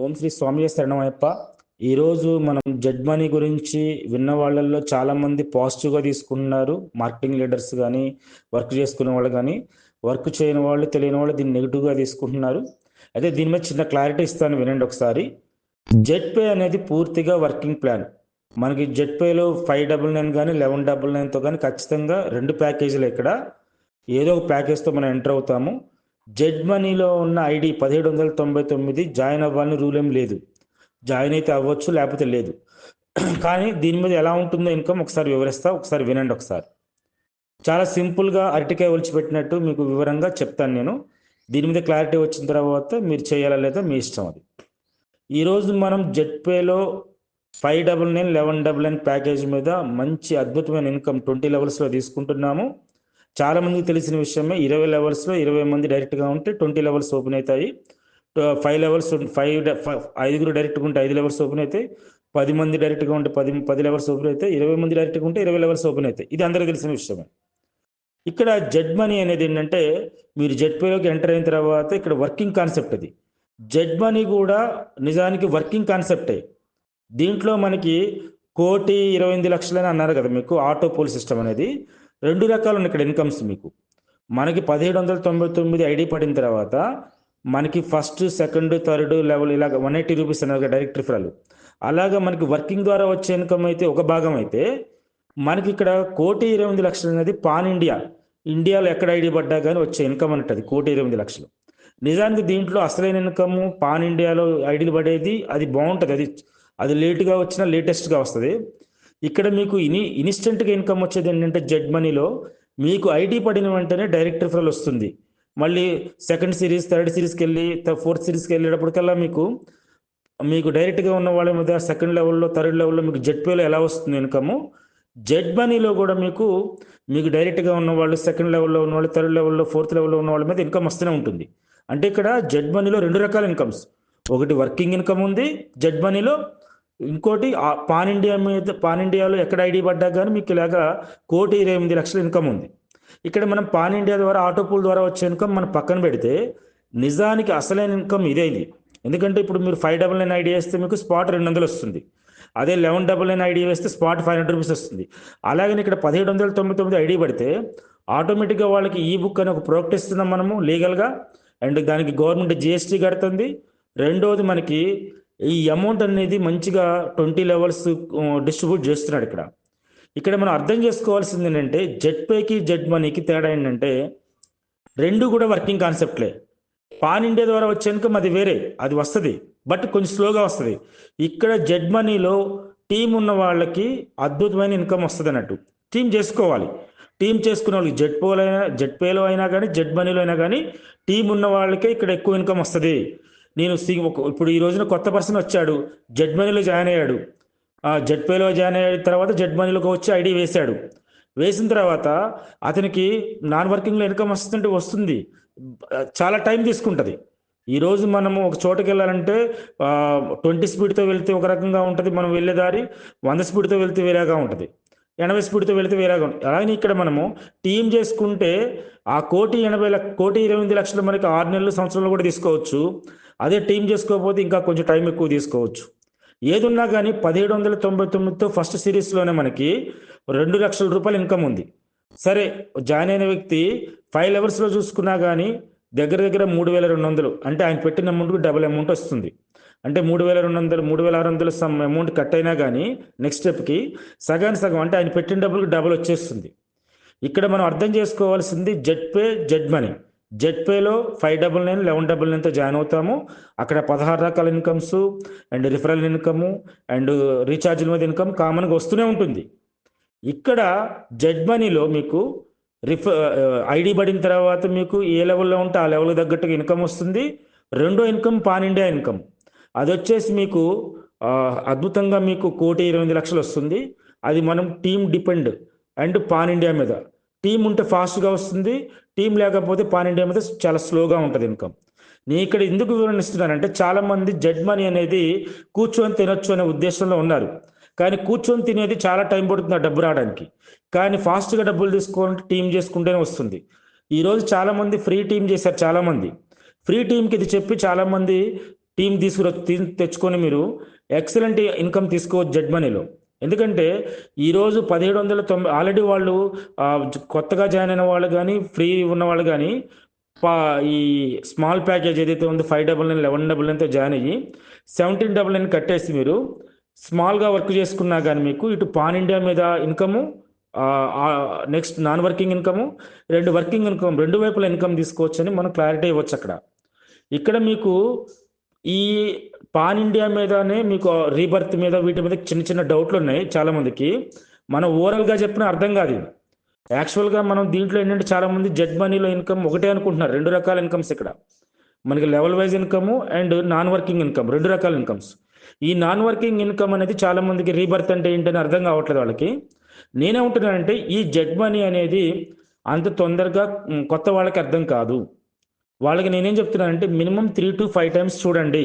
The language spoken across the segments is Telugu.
ఓం శ్రీ స్వామి శరణమయ్యప్ప ఈరోజు మనం జడ్ మనీ గురించి విన్న వాళ్ళల్లో చాలా మంది పాజిటివ్గా తీసుకున్నారు. మార్కెటింగ్ లీడర్స్ కానీ వర్క్ చేసుకునే వాళ్ళు కానీ వర్క్ చేయని వాళ్ళు తెలియని వాళ్ళు దీన్ని నెగిటివ్గా తీసుకుంటున్నారు. అయితే దీని మీద చిన్న క్లారిటీ ఇస్తాను వినండి ఒకసారి. జెడ్ పే అనేది పూర్తిగా వర్కింగ్ ప్లాన్. మనకి జెడ్ పేలో ఫైవ్ డబుల్ నైన్ కానీ లెవెన్ డబుల్ నైన్తో కానీ ఖచ్చితంగా రెండు ప్యాకేజీలు ఇక్కడ. ఏదో ఒక ప్యాకేజ్తో మనం ఎంటర్ అవుతాము. జెడ్ మనీలో ఉన్న ఐడి పదిహేడు వందల తొంభై తొమ్మిది జాయిన్ అవ్వాలని రూల్ ఏం లేదు. జాయిన్ అయితే అవ్వచ్చు లేకపోతే లేదు. కానీ దీని మీద ఎలా ఉంటుందో ఇన్కమ్ ఒకసారి వివరిస్తా ఒకసారి వినండి ఒకసారి. చాలా సింపుల్గా అరటికాయ ఒలిచిపెట్టినట్టు మీకు వివరంగా చెప్తాను నేను. దీని మీద క్లారిటీ వచ్చిన తర్వాత మీరు చేయాలా లేదా మీ ఇష్టం అది. ఈరోజు మనం జెడ్ పేలో five double nine eleven double nine package మీద మంచి అద్భుతమైన ఇన్కమ్ ట్వంటీ లెవెల్స్లో తీసుకుంటున్నాము. చాలా మందికి తెలిసిన విషయమే ఇరవై లెవెల్స్లో ఇరవై మంది డైరెక్ట్గా ఉంటే ట్వంటీ లెవెల్స్ ఓపెన్ అవుతాయి. ఫైవ్ లెవెల్స్ ఫైవ్ ఐదుగురు డైరెక్ట్గా ఉంటే ఐదు లెవెల్స్ ఓపెన్ అవుతాయి. పది మంది డైరెక్ట్గా ఉంటే పది పది లెవెల్స్ ఓపెన్ అవుతాయి. ఇరవై మంది డైరెక్ట్గా ఉంటే ఇరవై లెవెల్స్ ఓపెన్ అవుతాయి. ఇది అందరికీ తెలిసిన విషయమే. ఇక్కడ జెడ్ మనీ అనేది ఏంటంటే మీరు జెడ్ పేలోకి ఎంటర్ అయిన తర్వాత ఇక్కడ వర్కింగ్ కాన్సెప్ట్ అది. జెడ్ మనీ కూడా నిజానికి వర్కింగ్ కాన్సెప్టే దీంట్లో మనకి కోటి ఇరవై ఎనిమిది లక్షలని అన్నారు కదా మీకు ఆటో పోల్ సిస్టమ్ అనేది. రెండు రకాలు ఉన్నాయి ఇక్కడ ఇన్కమ్స్ మీకు. మనకి పదిహేడు వందల తొంభై తొమ్మిది ఐడి పడిన తర్వాత మనకి ఫస్ట్ సెకండ్ థర్డ్ లెవెల్ ఇలాగ వన్ ఎయిటీ రూపీస్ అన్నారు డైరెక్ట్ రిఫరల్ అలాగా మనకి వర్కింగ్ ద్వారా వచ్చే ఇన్కమ్ అయితే ఒక భాగం అయితే మనకి ఇక్కడ కోటి ఇరవై ఎనిమిది లక్షలు అనేది పాన్ ఇండియా ఇండియాలో ఎక్కడ ఐడి పడ్డా కానీ వచ్చే ఇన్కమ్ అంటది కోటి ఇరవై ఎనిమిది లక్షలు. నిజానికి దీంట్లో అసలైన ఇన్కమ్ పాన్ ఇండియాలో ఐడీలు పడేది అది బాగుంటుంది. అది అది లేటుగా వచ్చినా లేటెస్ట్గా వస్తుంది. ఇక్కడ మీకు ఇని ఇన్స్టెంట్గా ఇన్కమ్ వచ్చేది ఏంటంటే జెడ్ మనీలో మీకు ఐడి పడిన వెంటనే డైరెక్ట్ రిఫరల్ వస్తుంది. మళ్ళీ సెకండ్ సిరీస్ థర్డ్ సిరీస్కి వెళ్ళి ఫోర్త్ సిరీస్కి వెళ్ళేటప్పటికల్లా మీకు మీకు డైరెక్ట్గా ఉన్న వాళ్ళ మీద సెకండ్ లెవెల్లో థర్డ్ లెవెల్లో మీకు జెడ్ పేలో ఎలా వస్తుంది ఇన్కమ్ జెడ్ మనీలో కూడా మీకు మీకు డైరెక్ట్గా ఉన్న వాళ్ళు సెకండ్ లెవెల్లో ఉన్న వాళ్ళు థర్డ్ లెవెల్లో ఫోర్త్ లెవెల్లో ఉన్న వాళ్ళ మీద ఇన్కమ్ వస్తూనే ఉంటుంది. అంటే ఇక్కడ జెడ్ మనీలో రెండు రకాల ఇన్కమ్స్ ఒకటి వర్కింగ్ ఇన్కమ్ ఉంది జెడ్ మనీలో ఇంకోటి పాన్ ఇండియా మీద పాన్ ఇండియాలో ఎక్కడ ఐడి పడ్డా కానీ మీకు ఇలాగా కోటి ఇరవై ఎనిమిది లక్షల ఇన్కమ్ ఉంది. ఇక్కడ మనం పాన్ ఇండియా ద్వారా ఆటో పూల్ ద్వారా వచ్చే ఇన్కమ్ మనం పక్కన పెడితే నిజానికి అసలైన ఇన్కమ్ ఇదే ఇది. ఎందుకంటే ఇప్పుడు మీరు ఫైవ్ డబల్ నైన్ ఐడి వేస్తే మీకు స్పాట్ రెండు వందలు వస్తుంది. అదే లెవెన్ డబల్ నైన్ ఐడి వేస్తే స్పాట్ ఫైవ్ హండ్రెడ్ రూపీస్ వస్తుంది. అలాగే ఇక్కడ పదిహేడు వందల తొంభై తొమ్మిది ఐడి పడితే ఆటోమేటిక్గా వాళ్ళకి ఈ బుక్ అని ఒక ప్రోడక్ట్ ఇస్తున్నాం మనము లీగల్గా. అండ్ దానికి గవర్నమెంట్ జిఎస్టీ కడుతుంది. రెండోది మనకి ఈ అమౌంట్ అనేది మంచిగా ట్వంటీ లెవెల్స్ డిస్ట్రిబ్యూట్ చేస్తున్నాడు ఇక్కడ. ఇక్కడ మనం అర్థం చేసుకోవాల్సింది ఏంటంటే జెడ్ పేకి జెడ్ మనీకి తేడా ఏంటంటే రెండు కూడా వర్కింగ్ కాన్సెప్ట్లే పాన్ ఇండియా ద్వారా వచ్చేందుకు అది వేరే అది వస్తుంది బట్ కొంచెం స్లోగా వస్తుంది. ఇక్కడ జెడ్ మనీలో టీం ఉన్న వాళ్ళకి అద్భుతమైన ఇన్కమ్ వస్తుంది అన్నట్టు. టీం చేసుకోవాలి. టీం చేసుకునే వాళ్ళకి జెడ్ పోలో అయినా జెడ్ పేలో అయినా కానీ జెడ్ మనీలో అయినా కానీ టీం ఉన్న వాళ్ళకే ఇక్కడ ఎక్కువ ఇన్కమ్ వస్తుంది. నేను ఇప్పుడు ఈ రోజున కొత్త పర్సన్ వచ్చాడు జెడ్ మనీలో జాయిన్ అయ్యాడు. జెడ్ పేలో జాయిన్ అయిన తర్వాత జెడ్ మనీలోకి వచ్చి ఐడి వేశాడు. వేసిన తర్వాత అతనికి నాన్ వర్కింగ్లో ఇన్కమ్ వస్తుంటే వస్తుంది. చాలా టైం తీసుకుంటుంది. ఈరోజు మనము ఒక చోటుకి వెళ్ళాలంటే ట్వంటీ స్పీడ్తో వెళ్తే ఒక రకంగా ఉంటుంది. మనం వెళ్ళే దారి వంద స్పీడ్తో వెళ్తే వేరేగా ఉంటుంది. ఎనభై స్పీడ్తో వెళితే వేరేగా ఉంటుంది. అలాగే ఇక్కడ మనము టీం చేసుకుంటే ఆ కోటి ఎనభై కోటి ఇరవై ఎనిమిది లక్షలు మనకి ఆరు నెలలు సంవత్సరంలో కూడా తీసుకోవచ్చు. అదే టీం చేసుకోకపోతే ఇంకా కొంచెం టైం ఎక్కువ తీసుకోవచ్చు. ఏదున్నా కానీ పదిహేడు వందల తొంభై తొమ్మిదితో ఫస్ట్ సిరీస్లోనే మనకి రెండు లక్షల రూపాయలు ఇన్కమ్ ఉంది. సరే జాయిన్ అయిన వ్యక్తి ఫైవ్ లెవెల్స్లో చూసుకున్నా కానీ దగ్గర దగ్గర మూడు వేల రెండు వందలు అంటే ఆయన పెట్టిన అమౌంట్కి డబుల్ అమౌంట్ వస్తుంది. అంటే మూడు వేల రెండు వందలు మూడు వేల ఆరు వందలు సమ్ అమౌంట్ కట్ అయినా కానీ నెక్స్ట్ స్టెప్కి సగానికి సగం అంటే ఆయన పెట్టిన డబ్బులకు డబుల్ వచ్చేస్తుంది. ఇక్కడ మనం అర్థం చేసుకోవాల్సింది Z Pay Z money. Z పేలో five double nine eleven double నైన్తో join అవుతాము. అక్కడ పదహారు రకాల incomes and referral income and రీఛార్జ్ల మీద ఇన్కమ్ కామన్గా వస్తూనే ఉంటుంది. ఇక్కడ జెడ్ మనీలో మీకు రిఫ ఐడి పడిన తర్వాత మీకు ఏ లెవెల్లో ఉంటే ఆ లెవెల్ తగ్గట్టుగా ఇన్కమ్ వస్తుంది. రెండో ఇన్కమ్ పాన్ ఇండియా ఇన్కమ్. అది వచ్చేసి మీకు అద్భుతంగా మీకు కోటి ఇరవై లక్షలు వస్తుంది. అది మనం team depend and pan India మీద. టీం ఉంటే ఫాస్ట్గా వస్తుంది. టీం లేకపోతే పాన్ ఇండియా మీద చాలా స్లోగా ఉంటుంది ఇన్కమ్. నేను ఇక్కడ ఎందుకు వివరణిస్తున్నానంటే చాలామంది జడ్ మనీ అనేది కూర్చొని తినొచ్చు అనే ఉద్దేశంలో ఉన్నారు. కానీ కూర్చొని తినేది చాలా టైం పడుతుంది ఆ డబ్బు రావడానికి. కానీ ఫాస్ట్గా డబ్బులు తీసుకోవాలంటే టీం చేసుకుంటేనే వస్తుంది. ఈరోజు చాలామంది ఫ్రీ టీం చేశారు చాలామంది. ఫ్రీ టీంకి ఇది చెప్పి చాలామంది టీం తీసుకుర తెచ్చుకొని మీరు ఎక్సలెంట్ ఇన్కమ్ తీసుకోవచ్చు జడ్ మనీలో. ఎందుకంటే ఈరోజు పదిహేడు వందల తొంభై ఆల్రెడీ వాళ్ళు కొత్తగా జాయిన్ అయిన వాళ్ళు కానీ ఫ్రీ ఉన్న వాళ్ళు కానీ పా ఈ స్మాల్ ప్యాకేజ్ ఏదైతే ఉందో five double nine eleven double నైన్తో join అయ్యి సెవెంటీన్ డబల్ నైన్ కట్టేసి మీరు స్మాల్గా వర్క్ చేసుకున్నా కానీ మీకు ఇటు పాన్ ఇండియా మీద income next non working income రెండు వర్కింగ్ ఇన్కమ్ రెండు వైపుల ఇన్కమ్ తీసుకోవచ్చని మనం క్లారిటీ ఇవ్వచ్చు అక్కడ. ఇక్కడ మీకు ఈ పాన్ ఇండియా మీదనే మీకు రీబర్త్ మీద వీటి మీద చిన్న చిన్న డౌట్లు ఉన్నాయి చాలా మందికి. మనం ఓవరాల్గా చెప్పిన అర్థం కాదు యాక్చువల్గా మనం దీంట్లో ఏంటంటే చాలా మంది జెడ్ మనీలో ఇన్కమ్ ఒకటే అనుకుంటున్నారు. రెండు రకాల ఇన్కమ్స్ ఇక్కడ. మనకి level wise income and non working income రెండు రకాల ఇన్కమ్స్. ఈ నాన్ వర్కింగ్ ఇన్కమ్ అనేది చాలా మందికి రీబర్త్ అంటే ఏంటని అర్థం కావట్లేదు వాళ్ళకి. నేనేమంటున్నానంటే ఈ జెడ్ మనీ అనేది అంత తొందరగా కొత్త వాళ్ళకి అర్థం కాదు. వాళ్ళకి నేనేం చెప్తున్నానంటే minimum three to five times చూడండి.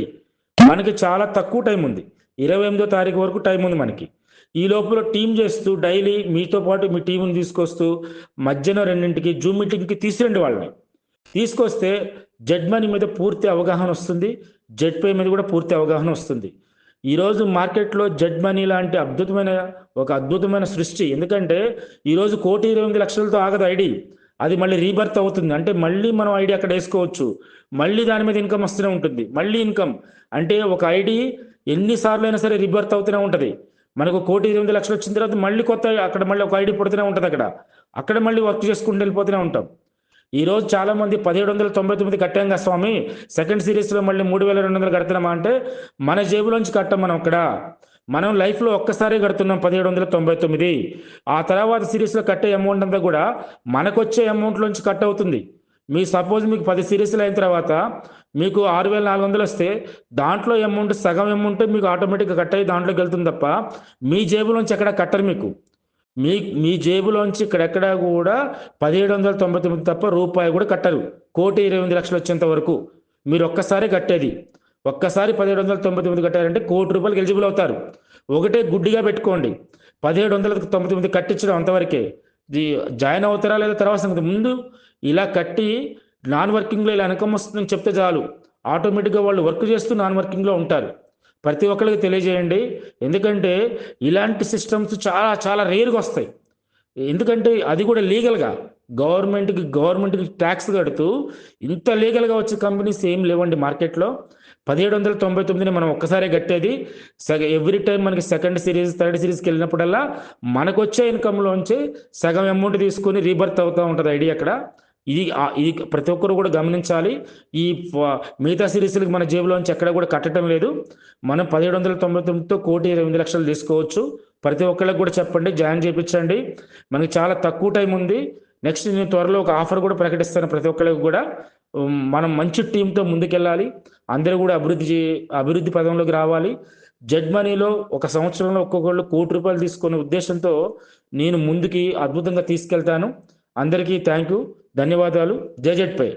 మనకి చాలా తక్కువ టైం ఉంది. ఇరవై ఎనిమిదో తారీఖు వరకు టైం ఉంది మనకి. ఈ లోపల టీం చేస్తూ డైలీ మీతో పాటు మీ టీంని తీసుకొస్తూ మధ్యాహ్నం రెండింటికి జూమ్ మీటింగ్కి తీసుకురండి వాళ్ళని. తీసుకొస్తే జెడ్ మనీ మీద పూర్తి అవగాహన వస్తుంది. జెడ్ పే మీద కూడా పూర్తి అవగాహన వస్తుంది. ఈరోజు మార్కెట్లో జెడ్ మనీ లాంటి అద్భుతమైన ఒక అద్భుతమైన సృష్టి. ఎందుకంటే ఈరోజు కోటి ఇరవై ఎనిమిది లక్షలతో ఆగదు ఐడి. అది మళ్ళీ రీబర్త్ అవుతుంది. అంటే మళ్ళీ మనం ఐడి అక్కడ వేసుకోవచ్చు. మళ్ళీ దాని మీద ఇన్కమ్ వస్తూనే ఉంటుంది. మళ్ళీ ఇన్కమ్. అంటే ఒక ఐడి ఎన్నిసార్లు అయినా సరే రీబర్త్ అవుతూనే ఉంటుంది. మనకు కోటి ఎనిమిది లక్షలు వచ్చిన తర్వాత మళ్ళీ కొత్త అక్కడ మళ్ళీ ఒక ఐడి పుడుతూనే ఉంటుంది అక్కడ. అక్కడ మళ్ళీ వర్క్ చేసుకుంటూ వెళ్ళిపోతూనే ఉంటాం. ఈ రోజు చాలా మంది పదిహేడు వందల తొంభై తొమ్మిది కట్టాం కదా స్వామి. సెకండ్ సిరీస్లో మళ్ళీ మూడు వేల రెండు వందలు కడుతున్నామా అంటే మన జేబులోంచి కట్టాం మనం అక్కడ. మనం లైఫ్లో ఒక్కసారి కడుతున్నాం పదిహేడు వందల తొంభై తొమ్మిది. ఆ తర్వాత సిరీస్లో కట్టే అమౌంట్ అంతా కూడా మనకొచ్చే అమౌంట్లోంచి కట్ అవుతుంది. మీ సపోజ్ మీకు పది సిరీస్లు అయిన తర్వాత మీకు ఆరు వేల నాలుగు వందలు వస్తే దాంట్లో అమౌంట్ సగం అమౌంట్ మీకు ఆటోమేటిక్గా కట్ అయ్యి దాంట్లోకి వెళ్తుంది తప్ప మీ జేబులోంచి ఎక్కడ కట్టరు మీకు. మీ మీ జేబులోంచి ఇక్కడెక్కడా కూడా పదిహేడు వందల తొంభై తొమ్మిది తప్ప రూపాయి కూడా కట్టరు. కోటి ఇరవై ఎనిమిది లక్షలు వచ్చేంత వరకు. మీరు ఒక్కసారి కట్టేది. ఒక్కసారి పదిహేడు వందల తొంభై తొమ్మిది కట్టారంటే కోటి రూపాయలు ఎలిజిబుల్ అవుతారు. ఒకటే గుడ్డిగా పెట్టుకోండి. పదిహేడు వందల తొంభై తొమ్మిది కట్టించడం అంతవరకే. జాయిన్ అవుతారా లేదా తర్వాత సంగతి. ముందు ఇలా కట్టి నాన్ వర్కింగ్లో ఇలా ఇన్కమ్ వస్తుందని చెప్తే చాలు. ఆటోమేటిక్గా వాళ్ళు వర్క్ చేస్తూ నాన్ వర్కింగ్లో ఉంటారు. ప్రతి ఒక్కరికి తెలియజేయండి. ఎందుకంటే ఇలాంటి సిస్టమ్స్ చాలా చాలా రేరుగా వస్తాయి. ఎందుకంటే అది కూడా లీగల్గా. గవర్నమెంట్కి గవర్నమెంట్కి ట్యాక్స్ కడుతూ ఇంత లీగల్గా వచ్చే కంపెనీస్ ఏం లేవండి మార్కెట్లో. పదిహేడు వందల తొంభై తొమ్మిదిని మనం ఒక్కసారే కట్టేది. సగ ఎవ్రీ టైం మనకి సెకండ్ సిరీస్ థర్డ్ సిరీస్కి వెళ్ళినప్పుడల్లా మనకు వచ్చే ఇన్కమ్లోంచి సగం అమౌంట్ తీసుకొని రీబర్త్ అవుతూ ఉంటుంది ఐడియా అక్కడ. ఇది ఇది ప్రతి ఒక్కరు కూడా గమనించాలి. ఈ మిగతా సిరీస్లకి మన జేబులోంచి ఎక్కడ కూడా కట్టడం లేదు. మనం పదిహేడు వందల తొంభై తొమ్మిదితో కోటి ఇరవై ఎనిమిది లక్షలు తీసుకోవచ్చు. ప్రతి ఒక్కరికి కూడా చెప్పండి జాయిన్ చేయించండి మనకి చాలా తక్కువ టైం ఉంది. నెక్స్ట్ నేను త్వరలో ఒక ఆఫర్ కూడా ప్రకటిస్తాను ప్రతి ఒక్కరికి కూడా. మనం మంచి టీంతో ముందుకెళ్ళాలి. అందరూ కూడా అభివృద్ధి అభివృద్ధి పదంలోకి రావాలి. జడ్ మనీలో ఒక సంవత్సరంలో ఒక్కొక్కళ్ళు కోటి రూపాయలు తీసుకునే ఉద్దేశంతో నేను ముందుకి అద్భుతంగా తీసుకెళ్తాను. అందరికీ థ్యాంక్ యూ ధన్యవాదాలు. జై పై